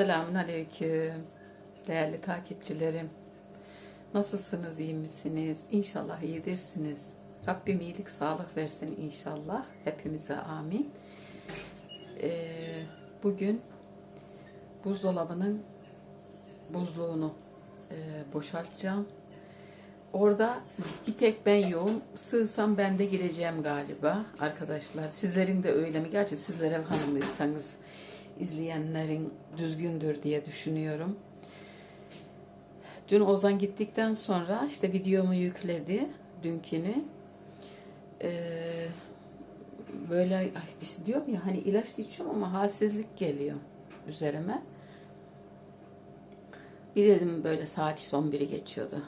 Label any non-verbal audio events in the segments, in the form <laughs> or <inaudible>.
Selamun Aleyküm. Değerli takipçilerim. Nasılsınız, iyi misiniz? İnşallah iyidirsiniz. Rabbim iyilik, sağlık versin inşallah. Hepimize amin. Ee, bugün buzdolabının buzluğunu e, boşaltacağım. Orada bir tek ben yoğum. Sığsam ben de gireceğim galiba arkadaşlar. Sizlerin de öyle mi? Gerçi sizler ev hanımlıysanız izleyenlerin düzgündür diye düşünüyorum. Dün Ozan gittikten sonra işte videomu yükledi dünkünü. Ee, böyle işte diyorum ya hani ilaç içiyorum ama halsizlik geliyor üzerime. Bir dedim böyle saat işte 11'i geçiyordu.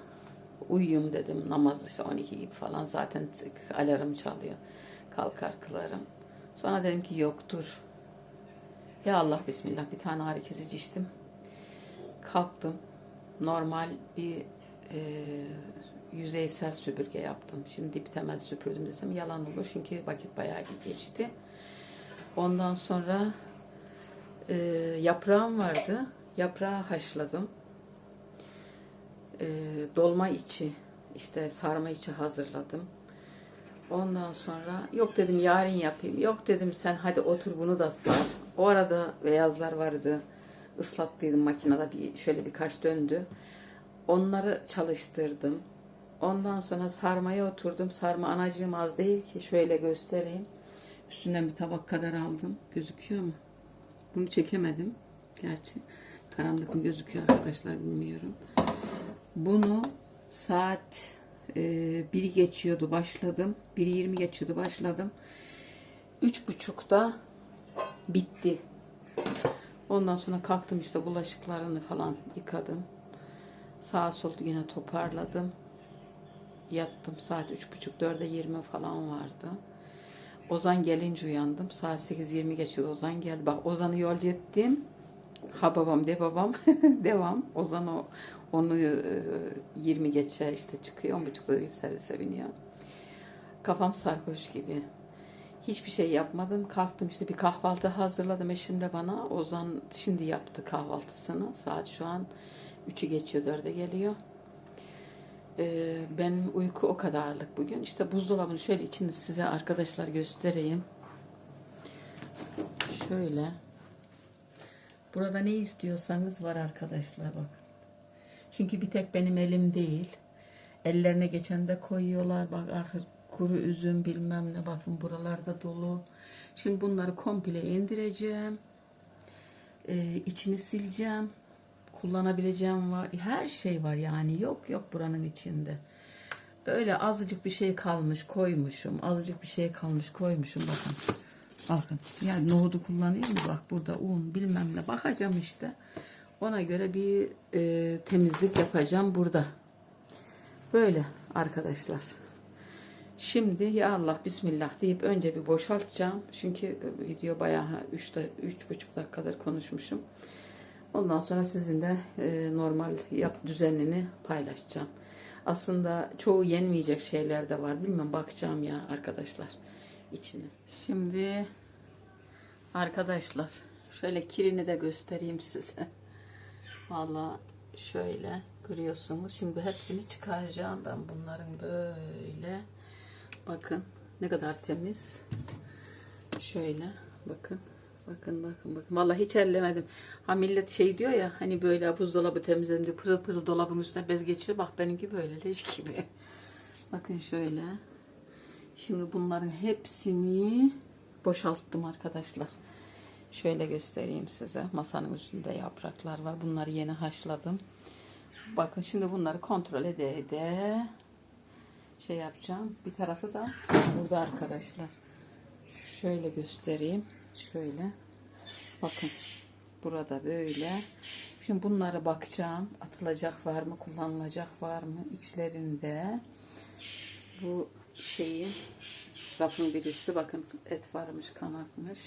Uyuyayım dedim namaz işte 12 gibi falan zaten alarm çalıyor. Kalkar kılarım. Sonra dedim ki yoktur. Ya Allah bismillah bir tane ağrı kesici içtim. Kalktım. Normal bir e, yüzeysel süpürge yaptım. Şimdi dip temel süpürdüm desem yalan olur. Çünkü vakit bayağı geçti. Ondan sonra e, yaprağım vardı. Yaprağı haşladım. E, dolma içi, işte sarma içi hazırladım. Ondan sonra yok dedim yarın yapayım. Yok dedim sen hadi otur bunu da sar. O arada beyazlar vardı. Islattıydım makinede bir şöyle birkaç döndü. Onları çalıştırdım. Ondan sonra sarmaya oturdum. Sarma anacığım az değil ki şöyle göstereyim. Üstünden bir tabak kadar aldım. Gözüküyor mu? Bunu çekemedim. Gerçi karanlık mı gözüküyor arkadaşlar bilmiyorum. Bunu saat e, 1 geçiyordu başladım. 1.20 geçiyordu başladım. Üç buçukta bitti. Ondan sonra kalktım işte bulaşıklarını falan yıkadım. Sağa sola yine toparladım. Yattım saat üç buçuk dörde yirmi falan vardı. Ozan gelince uyandım. Saat 8.20 geçiyordu. Ozan geldi. Bak Ozan'ı yolcu ettim. Ha babam de babam. <laughs> Devam. Ozan o onu e, 20 geçe işte çıkıyor. 10.30'da servise biniyor. Kafam sarhoş gibi. Hiçbir şey yapmadım. Kalktım işte bir kahvaltı hazırladım eşim de bana. Ozan şimdi yaptı kahvaltısını. Saat şu an 3'ü geçiyor 4'e geliyor. Ee, benim uyku o kadarlık bugün. İşte buzdolabını şöyle içini size arkadaşlar göstereyim. Şöyle. Burada ne istiyorsanız var arkadaşlar bak. Çünkü bir tek benim elim değil. Ellerine geçen de koyuyorlar. Bak arka kuru üzüm bilmem ne bakın buralarda dolu. Şimdi bunları komple indireceğim. Ee, içini sileceğim. Kullanabileceğim var. Her şey var yani. Yok yok buranın içinde. Öyle azıcık bir şey kalmış koymuşum. Azıcık bir şey kalmış koymuşum bakın. Bakın. Yani nohudu kullanıyor mu? Bak burada un bilmem ne. Bakacağım işte. Ona göre bir e, temizlik yapacağım burada. Böyle arkadaşlar. Şimdi ya Allah bismillah deyip önce bir boşaltacağım. Çünkü video bayağı 3 3,5 dakikadır konuşmuşum. Ondan sonra sizinle e, normal yap düzenini paylaşacağım. Aslında çoğu yenmeyecek şeyler de var. Bilmem bakacağım ya arkadaşlar içine. Şimdi arkadaşlar şöyle kirini de göstereyim size. Valla şöyle görüyorsunuz. Şimdi hepsini çıkaracağım ben bunların böyle. Bakın ne kadar temiz. Şöyle bakın. Bakın bakın bakın. Vallahi hiç ellemedim. Ha millet şey diyor ya hani böyle buzdolabı temizledim diyor. Pırıl pırıl dolabın üstüne bez geçiriyor. Bak benimki böyle leş gibi. Bakın şöyle. Şimdi bunların hepsini boşalttım arkadaşlar. Şöyle göstereyim size. Masanın üstünde yapraklar var. Bunları yeni haşladım. Bakın şimdi bunları kontrol ede ede şey yapacağım. Bir tarafı da burada arkadaşlar. Şöyle göstereyim. Şöyle. Bakın. Burada böyle. Şimdi bunlara bakacağım. Atılacak var mı? Kullanılacak var mı? İçlerinde bu şeyi rafın birisi bakın et varmış kanatmış.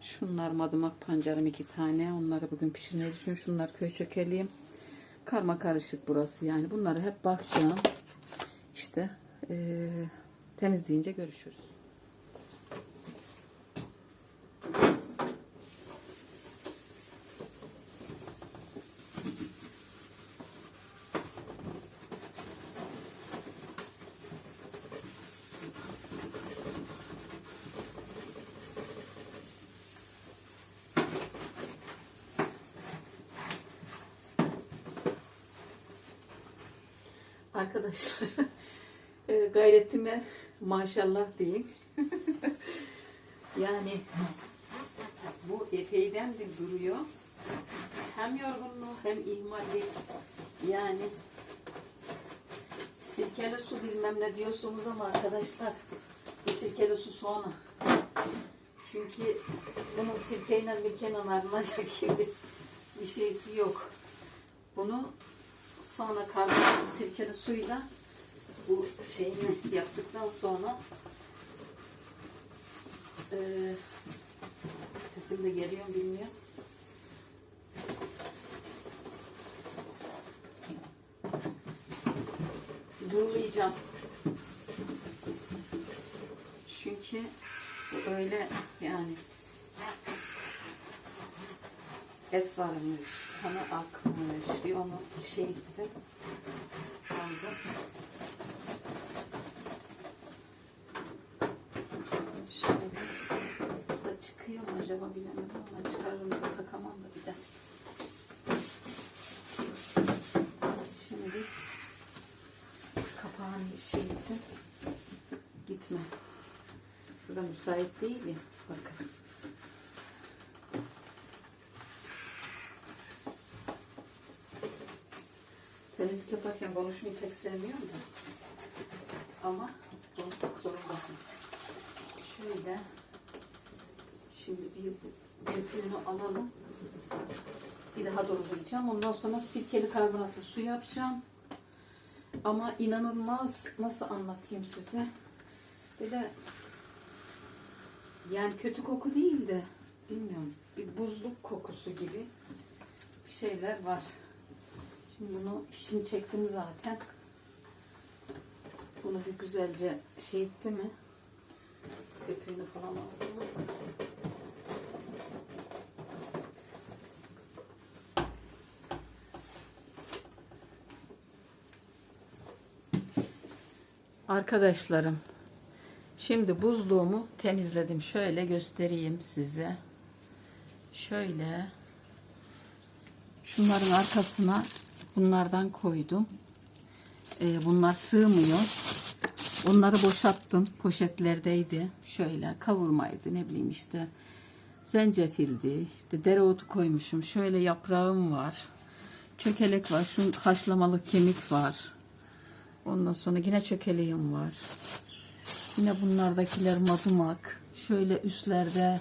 Şunlar madımak pancarım iki tane. Onları bugün pişirmeyi düşünüyorum. Şunlar köy çökeliyim. Karma karışık burası yani. Bunları hep bakacağım. İşte e, temizleyince görüşürüz. Arkadaşlar <laughs> e, gayretime maşallah deyin. <laughs> yani bu epeyden de duruyor. Hem yorgunluğu hem ihmalli. Yani sirkeli su bilmem ne diyorsunuz ama arkadaşlar bu sirkeli su sonra. Çünkü bunun sirkeyle mirkeyle arınacak <laughs> gibi bir şeysi yok. Bunu sonra karbonatlı sirkeli suyla bu şeyini yaptıktan sonra eee sesim de geliyor bilmiyorum. Durulayacağım. Çünkü öyle yani et varmış, kanı akmış, bir onu şey ettim. Aldım. Şöyle da çıkıyor mu acaba bilemedim ama çıkarırım da takamam da bir de. Şimdi kapağını şey ettim. Gitme. Burada müsait değil ya. Bakın. Temizlik yaparken konuşmayı pek sevmiyorum da. Ama konuşmak zorundasın. Şöyle. Şimdi bir köpüğünü alalım. Bir daha doğrayacağım. Ondan sonra sirkeli karbonatlı su yapacağım. Ama inanılmaz nasıl anlatayım size. Böyle yani kötü koku değil de bilmiyorum bir buzluk kokusu gibi bir şeyler var. Şimdi bunu fişini çektim zaten. Bunu bir güzelce şey etti mi? Köpüğünü falan aldım? Arkadaşlarım Şimdi buzluğumu temizledim. Şöyle göstereyim size. Şöyle şunların arkasına bunlardan koydum. Ee, bunlar sığmıyor. Onları boşalttım. Poşetlerdeydi. Şöyle kavurmaydı ne bileyim işte zencefildi. işte dereotu koymuşum. Şöyle yaprağım var. Çökelek var. Şu haşlamalı kemik var. Ondan sonra yine çökeleğim var. Yine bunlardakiler madumak. Şöyle üstlerde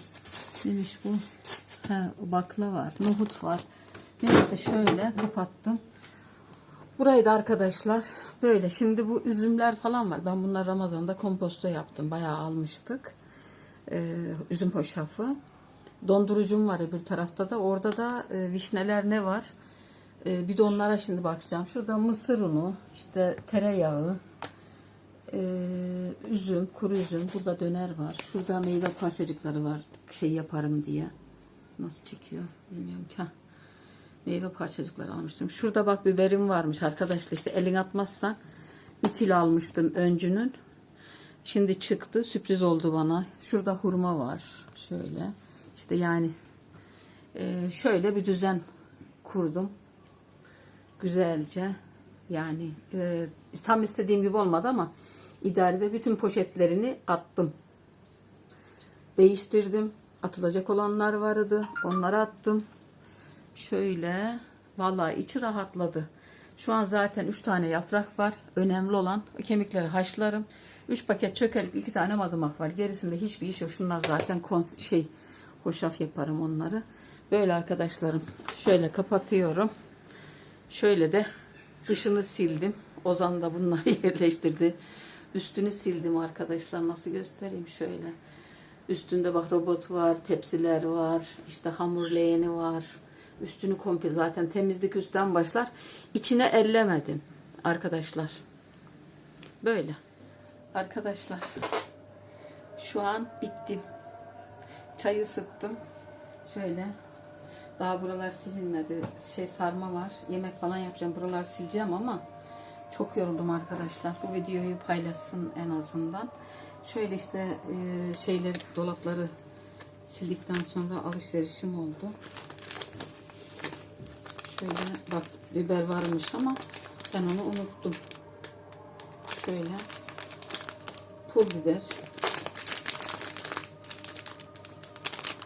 neymiş bu? Ha, bakla var. Nohut var. Neyse şöyle kapattım. Burayı da arkadaşlar böyle. Şimdi bu üzümler falan var. Ben bunlar Ramazan'da komposto yaptım. Bayağı almıştık. Ee, üzüm hoşafı. Dondurucum var öbür tarafta da. Orada da e, vişneler ne var? E, bir de onlara şimdi bakacağım. Şurada mısır unu, işte tereyağı, ee, üzüm, kuru üzüm. Burada döner var. Şurada meyve parçacıkları var. Şey yaparım diye. Nasıl çekiyor bilmiyorum ki. Meyve parçacıkları almıştım. Şurada bak biberim varmış arkadaşlar. İşte elin atmazsan kilo almıştım öncünün. Şimdi çıktı. Sürpriz oldu bana. Şurada hurma var. Şöyle. İşte yani e, şöyle bir düzen kurdum. Güzelce. Yani e, tam istediğim gibi olmadı ama idarede bütün poşetlerini attım. Değiştirdim. Atılacak olanlar vardı. Onları attım. Şöyle vallahi içi rahatladı. Şu an zaten 3 tane yaprak var. Önemli olan kemikleri haşlarım. 3 paket çökelip 2 tane madımak var. Gerisinde hiçbir iş yok. Şunlar zaten şey hoşaf yaparım onları. Böyle arkadaşlarım. Şöyle kapatıyorum. Şöyle de dışını sildim. Ozan da bunları <laughs> yerleştirdi. Üstünü sildim arkadaşlar. Nasıl göstereyim şöyle. Üstünde bak robot var, tepsiler var, işte hamur leğeni var. Üstünü komple zaten temizlik üstten başlar. İçine ellemedim arkadaşlar. Böyle. Arkadaşlar şu an bittim. Çayı ısıttım. Şöyle. Daha buralar silinmedi. Şey sarma var. Yemek falan yapacağım. Buralar sileceğim ama çok yoruldum arkadaşlar. Bu videoyu paylaşsın en azından. Şöyle işte e, şeyleri, dolapları sildikten sonra alışverişim oldu. Şöyle bak biber varmış ama ben onu unuttum. şöyle pul biber,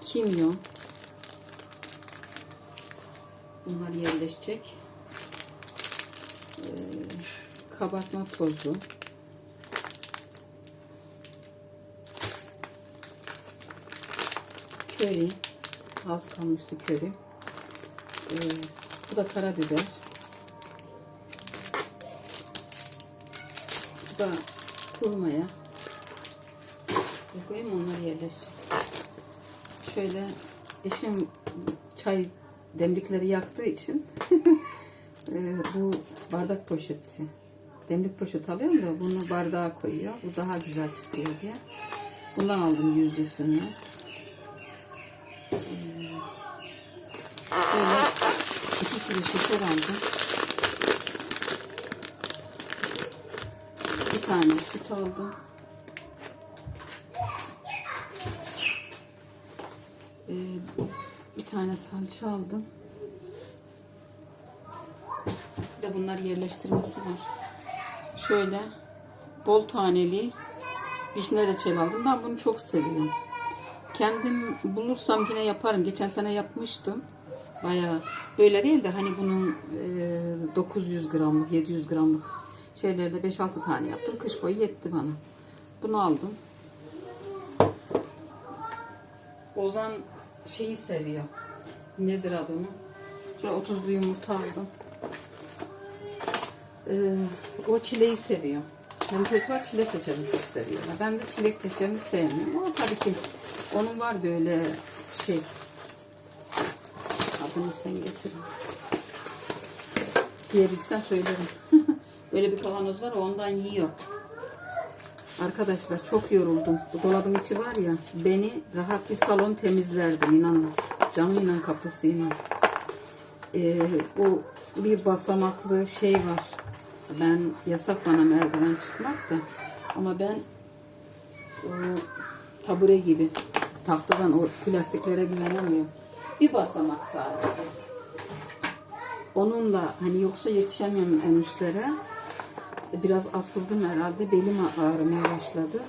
kimyon, bunlar yerleşecek. Ee, kabartma tozu, köri, az kalmıştı köri. Ee, bu da karabiber. Bu da kurmaya. Koyayım onlar yerleşecek. Şöyle eşim çay demlikleri yaktığı için <laughs> e, bu bardak poşeti demlik poşet alıyorum da bunu bardağa koyuyor. Bu daha güzel çıkıyor diye. Bundan aldım yüzdesini. Böyle iki kilo şeker aldım. Bir tane süt aldım. Ee, bir tane salça aldım. Bir de bunlar yerleştirmesi var. Şöyle bol taneli vişne reçel aldım. Ben bunu çok seviyorum. Kendim bulursam yine yaparım. Geçen sene yapmıştım. Bayağı böyle değil de hani bunun e, 900 gramlık, 700 gramlık şeylerle 5-6 tane yaptım. Kış boyu yetti bana. Bunu aldım. Ozan şeyi seviyor. Nedir adı onun? Şöyle 30'lu yumurta aldım. Ee, o çileği seviyor. Yani çocuklar çilek reçelini çok seviyorlar. Ben de çilek reçelini sevmiyorum ama tabii ki onun var böyle şey adını sen getirin. Diyebilsen söylerim. <laughs> böyle bir kavanoz var ondan yiyor. Arkadaşlar çok yoruldum. Bu dolabın içi var ya beni rahat bir salon temizlerdim inanın. Camıyla kapısıyla. Ee, o bir basamaklı şey var. Ben yasak bana merdiven çıkmak da. Ama ben o tabure gibi tahtadan o plastiklere güvenemiyorum. Bir basamak sadece. Onunla hani yoksa yetişemiyorum en üstlere. Biraz asıldım herhalde. Belim ağrımaya başladı.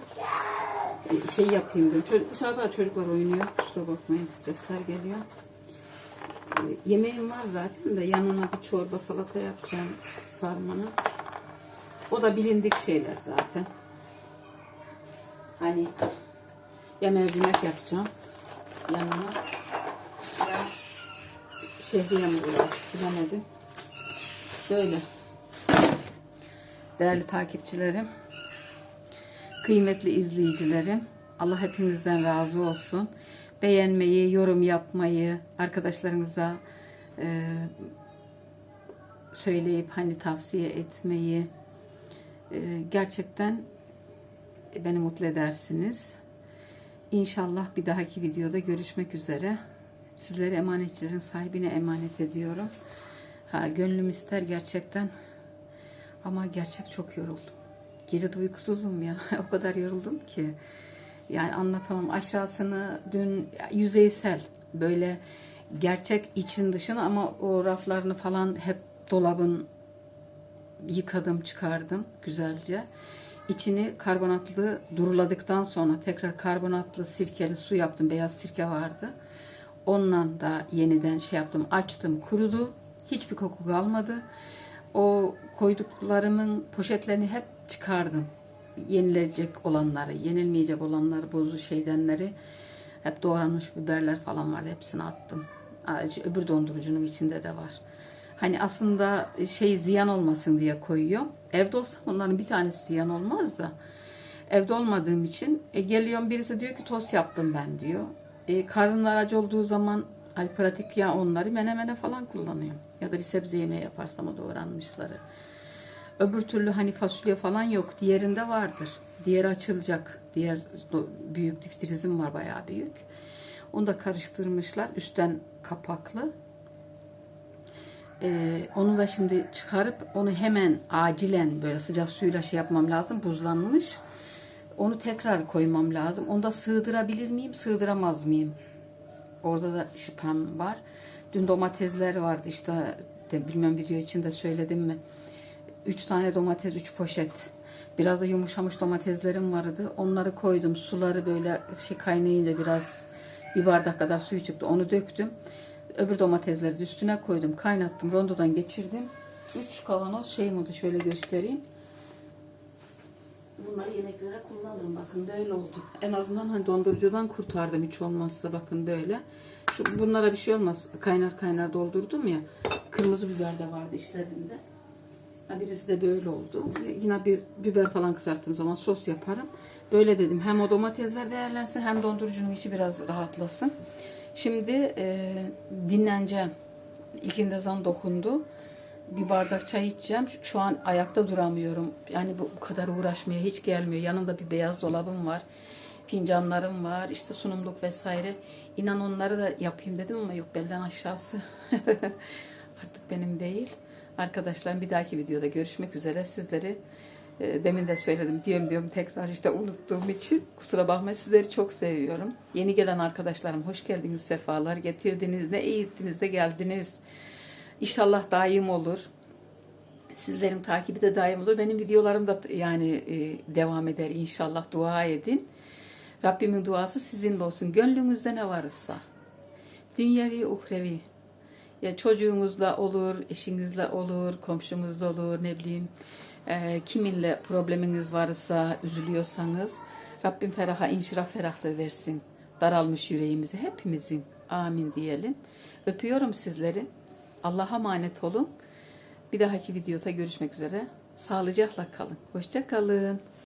Şey yapayım dedim. Dışarıda çocuklar oynuyor. Kusura bakmayın sesler geliyor. E, Yemeğim var zaten de yanına bir çorba salata yapacağım sarmanı. O da bilindik şeyler zaten. Hani ya mercimek yapacağım yanına ya şehriye mi olur bilemedim. Böyle. Değerli takipçilerim, kıymetli izleyicilerim, Allah hepinizden razı olsun. Beğenmeyi, yorum yapmayı, arkadaşlarınıza e, söyleyip hani tavsiye etmeyi e, gerçekten beni mutlu edersiniz. İnşallah bir dahaki videoda görüşmek üzere. Sizleri emanetçilerin sahibine emanet ediyorum. Ha, gönlüm ister gerçekten ama gerçek çok yoruldum. Geri uykusuzum ya. <laughs> o kadar yoruldum ki. Yani anlatamam. Aşağısını dün yüzeysel böyle gerçek için dışını ama o raflarını falan hep dolabın yıkadım çıkardım güzelce. İçini karbonatlı duruladıktan sonra tekrar karbonatlı sirkeli su yaptım. Beyaz sirke vardı. Ondan da yeniden şey yaptım. Açtım kurudu. Hiçbir koku kalmadı. O koyduklarımın poşetlerini hep çıkardım. Yenilecek olanları, yenilmeyecek olanları, bozu şeydenleri hep doğranmış biberler falan vardı. Hepsini attım. Öbür dondurucunun içinde de var. Hani aslında şey ziyan olmasın diye koyuyor. Evde olsam onların bir tanesi ziyan olmaz da. Evde olmadığım için e, geliyorum birisi diyor ki tost yaptım ben diyor. E, karnın acı olduğu zaman ay pratik ya onları menemene falan kullanıyorum. Ya da bir sebze yemeği yaparsam o doğranmışları. Öbür türlü hani fasulye falan yok. Diğerinde vardır. Diğeri açılacak. Diğer büyük difterizm var bayağı büyük. Onu da karıştırmışlar. Üstten kapaklı. Ee, onu da şimdi çıkarıp onu hemen acilen böyle sıcak suyla şey yapmam lazım. Buzlanmış. Onu tekrar koymam lazım. Onu da sığdırabilir miyim, sığdıramaz mıyım? Orada da şüphem var. Dün domatesler vardı işte de bilmem video içinde söyledim mi? 3 tane domates, 3 poşet. Biraz da yumuşamış domateslerim vardı. Onları koydum. Suları böyle şey kaynayınca biraz bir bardak kadar suyu çıktı. Onu döktüm. Öbür domatesleri de üstüne koydum. Kaynattım. Rondodan geçirdim. 3 kavanoz şey oldu şöyle göstereyim. Bunları yemeklere kullanırım. Bakın böyle oldu. En azından hani dondurucudan kurtardım hiç olmazsa bakın böyle. Şu bunlara bir şey olmaz. Kaynar kaynar doldurdum ya. Kırmızı biber de vardı işlerinde. Ha, birisi de böyle oldu. Yine bir biber falan kızarttığım zaman sos yaparım. Böyle dedim. Hem o domatesler değerlensin hem dondurucunun içi biraz rahatlasın. Şimdi e, dinleneceğim. İlkinde zan dokundu. Bir bardak çay içeceğim. Şu- an ayakta duramıyorum. Yani bu, kadar uğraşmaya hiç gelmiyor. Yanında bir beyaz dolabım var. Fincanlarım var. işte sunumluk vesaire. İnan onları da yapayım dedim ama yok belden aşağısı. <laughs> Artık benim değil. Arkadaşlar bir dahaki videoda görüşmek üzere. Sizleri e, demin de söyledim diyorum diyorum tekrar işte unuttuğum için kusura bakmayın sizleri çok seviyorum. Yeni gelen arkadaşlarım hoş geldiniz sefalar getirdiniz ne iyi ettiniz de geldiniz. İnşallah daim olur. Sizlerin takibi de daim olur. Benim videolarım da yani e, devam eder inşallah dua edin. Rabbimin duası sizinle olsun. Gönlünüzde ne varsa. Dünyevi, uhrevi. Ya çocuğunuzla olur, eşinizle olur, komşunuzla olur, ne bileyim. e, kiminle probleminiz varsa, üzülüyorsanız Rabbim feraha, inşirah ferahlığı versin. Daralmış yüreğimizi hepimizin. Amin diyelim. Öpüyorum sizleri. Allah'a emanet olun. Bir dahaki videoda görüşmek üzere. Sağlıcakla kalın. Hoşça kalın.